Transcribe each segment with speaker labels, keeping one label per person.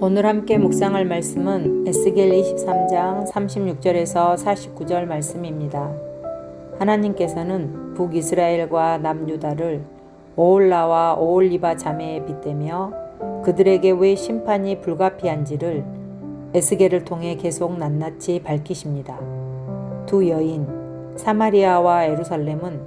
Speaker 1: 오늘 함께 묵상할 말씀은 에스겔 23장 36절에서 49절 말씀입니다. 하나님께서는 북이스라엘과 남유다를 오올라와 오올리바 자매에 빗대며 그들에게 왜 심판이 불가피한지를 에스겔을 통해 계속 낱낱이 밝히십니다. 두 여인 사마리아와 에루살렘은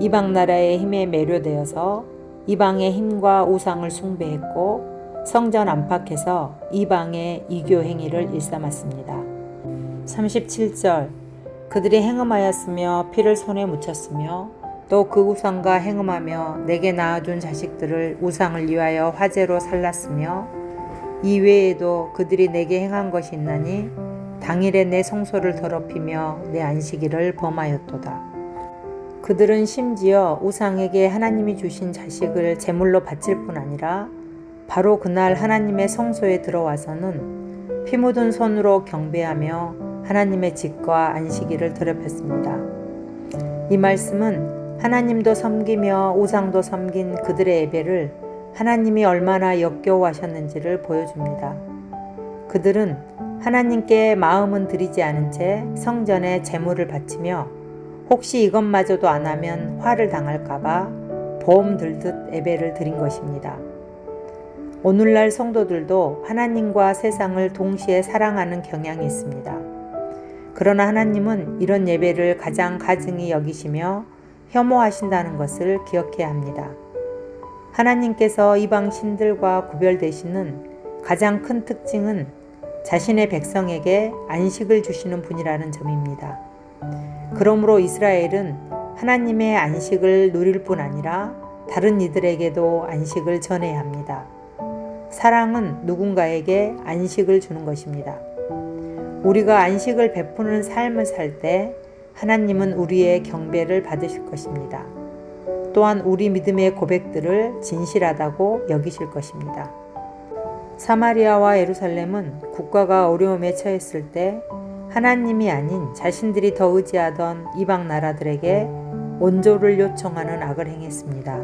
Speaker 1: 이방 나라의 힘에 매료되어서 이방의 힘과 우상을 숭배했고 성전 안팎에서 이방의 이교 행위를 일삼았습니다. 37절 그들이 행음하였으며 피를 손에 묻혔으며 또 그 우상과 행음하며 내게 낳아준 자식들을 우상을 위하여 화제로 살랐으며 이 외에도 그들이 내게 행한 것이 있나니 당일에 내 성소를 더럽히며 내 안식일을 범하였도다. 그들은 심지어 우상에게 하나님이 주신 자식을 제물로 바칠 뿐 아니라 바로 그날 하나님의 성소에 들어와서는 피 묻은 손으로 경배하며 하나님의 집과 안식일을 더럽혔습니다. 이 말씀은 하나님도 섬기며 우상도 섬긴 그들의 예배를 하나님이 얼마나 역겨워하셨는지를 보여줍니다. 그들은 하나님께 마음은 들이지 않은 채 성전에 제물을 바치며 혹시 이것마저도 안 하면 화를 당할까봐 보험 들듯 예배를 드린 것입니다. 오늘날 성도들도 하나님과 세상을 동시에 사랑하는 경향이 있습니다. 그러나 하나님은 이런 예배를 가장 가증히 여기시며 혐오하신다는 것을 기억해야 합니다. 하나님께서 이방 신들과 구별되시는 가장 큰 특징은 자신의 백성에게 안식을 주시는 분이라는 점입니다. 그러므로 이스라엘은 하나님의 안식을 누릴 뿐 아니라 다른 이들에게도 안식을 전해야 합니다. 사랑은 누군가에게 안식을 주는 것입니다. 우리가 안식을 베푸는 삶을 살 때 하나님은 우리의 경배를 받으실 것입니다. 또한 우리 믿음의 고백들을 진실하다고 여기실 것입니다. 사마리아와 예루살렘은 국가가 어려움에 처했을 때 하나님이 아닌 자신들이 더 의지하던 이방 나라들에게 원조를 요청하는 악을 행했습니다.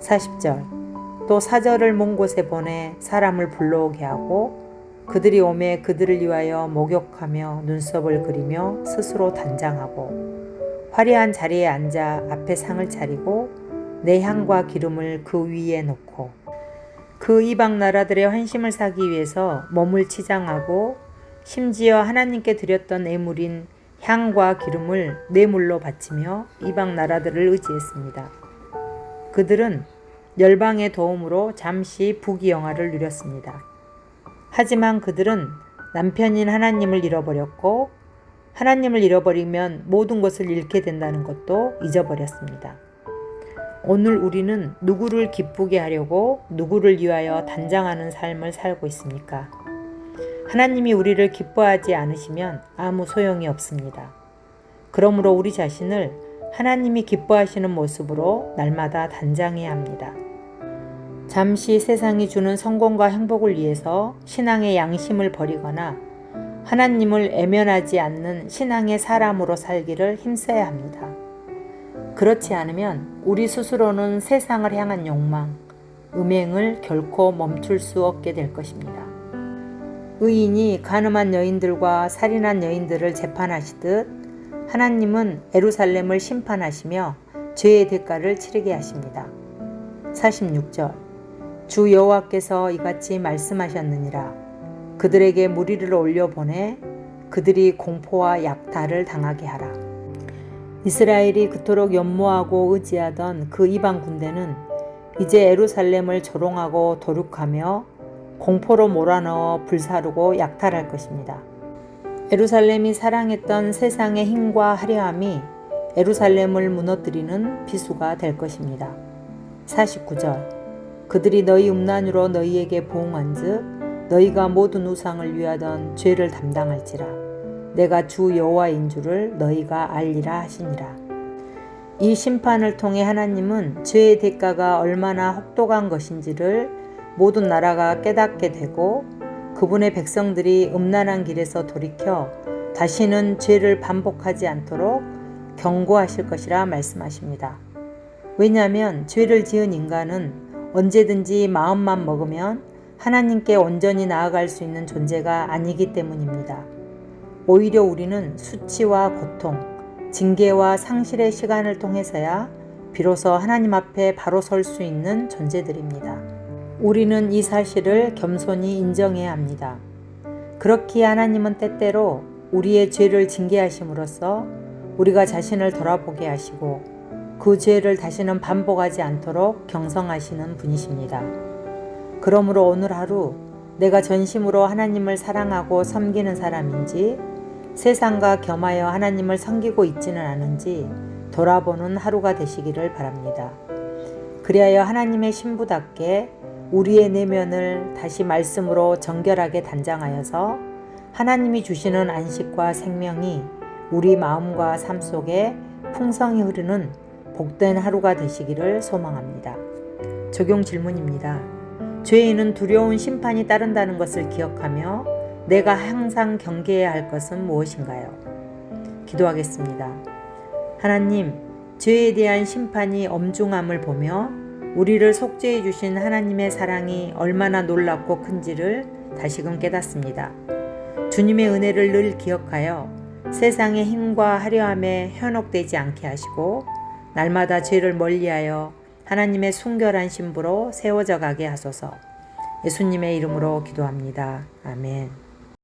Speaker 1: 40절 또 사절을 먼 곳에 보내 사람을 불러오게 하고 그들이 오매 그들을 위하여 목욕하며 눈썹을 그리며 스스로 단장하고 화려한 자리에 앉아 앞에 상을 차리고 내 향과 기름을 그 위에 놓고 그 이방 나라들의 환심을 사기 위해서 몸을 치장하고 심지어 하나님께 드렸던 애물인 향과 기름을 뇌물로 바치며 이방 나라들을 의지했습니다. 그들은 열방의 도움으로 잠시 부귀영화를 누렸습니다. 하지만 그들은 남편인 하나님을 잃어버렸고 하나님을 잃어버리면 모든 것을 잃게 된다는 것도 잊어버렸습니다. 오늘 우리는 누구를 기쁘게 하려고 누구를 위하여 단장하는 삶을 살고 있습니까? 하나님이 우리를 기뻐하지 않으시면 아무 소용이 없습니다. 그러므로 우리 자신을 하나님이 기뻐하시는 모습으로 날마다 단장해야 합니다. 잠시 세상이 주는 성공과 행복을 위해서 신앙의 양심을 버리거나 하나님을 애면하지 않는 신앙의 사람으로 살기를 힘써야 합니다. 그렇지 않으면 우리 스스로는 세상을 향한 욕망, 음행을 결코 멈출 수 없게 될 것입니다. 의인이 가늠한 여인들과 살인한 여인들을 재판하시듯 하나님은 에루살렘을 심판하시며 죄의 대가를 치르게 하십니다. 46절. 주 여호와께서 이같이 말씀하셨느니라. 그들에게 무리를 올려 보내 그들이 공포와 약탈을 당하게 하라. 이스라엘이 그토록 연모하고 의지하던 그 이방 군대는 이제 에루살렘을 조롱하고 도륙하며 공포로 몰아넣어 불사르고 약탈할 것입니다. 에루살렘이 사랑했던 세상의 힘과 화려함이 에루살렘을 무너뜨리는 비수가 될 것입니다. 49절 그들이 너희 음란으로 너희에게 보응한즉 너희가 모든 우상을 위하던 죄를 담당할지라 내가 주 여호와인 줄을 너희가 알리라 하시니라 이 심판을 통해 하나님은 죄의 대가가 얼마나 혹독한 것인지를 모든 나라가 깨닫게 되고 그분의 백성들이 음란한 길에서 돌이켜 다시는 죄를 반복하지 않도록 경고하실 것이라 말씀하십니다. 왜냐하면 죄를 지은 인간은 언제든지 마음만 먹으면 하나님께 온전히 나아갈 수 있는 존재가 아니기 때문입니다. 오히려 우리는 수치와 고통, 징계와 상실의 시간을 통해서야 비로소 하나님 앞에 바로 설 수 있는 존재들입니다. 우리는 이 사실을 겸손히 인정해야 합니다. 그렇기에 하나님은 때때로 우리의 죄를 징계하심으로써 우리가 자신을 돌아보게 하시고 그 죄를 다시는 반복하지 않도록 경성하시는 분이십니다. 그러므로 오늘 하루 내가 전심으로 하나님을 사랑하고 섬기는 사람인지 세상과 겸하여 하나님을 섬기고 있지는 않은지 돌아보는 하루가 되시기를 바랍니다. 그리하여 하나님의 신부답게 우리의 내면을 다시 말씀으로 정결하게 단장하여서 하나님이 주시는 안식과 생명이 우리 마음과 삶 속에 풍성히 흐르는 복된 하루가 되시기를 소망합니다. 적용 질문입니다. 죄인은 두려운 심판이 따른다는 것을 기억하며 내가 항상 경계해야 할 것은 무엇인가요? 기도하겠습니다. 하나님, 죄에 대한 심판이 엄중함을 보며 우리를 속죄해 주신 하나님의 사랑이 얼마나 놀랍고 큰지를 다시금 깨닫습니다. 주님의 은혜를 늘 기억하여 세상의 힘과 화려함에 현혹되지 않게 하시고 날마다 죄를 멀리하여 하나님의 순결한 신부로 세워져 가게 하소서. 예수님의 이름으로 기도합니다. 아멘.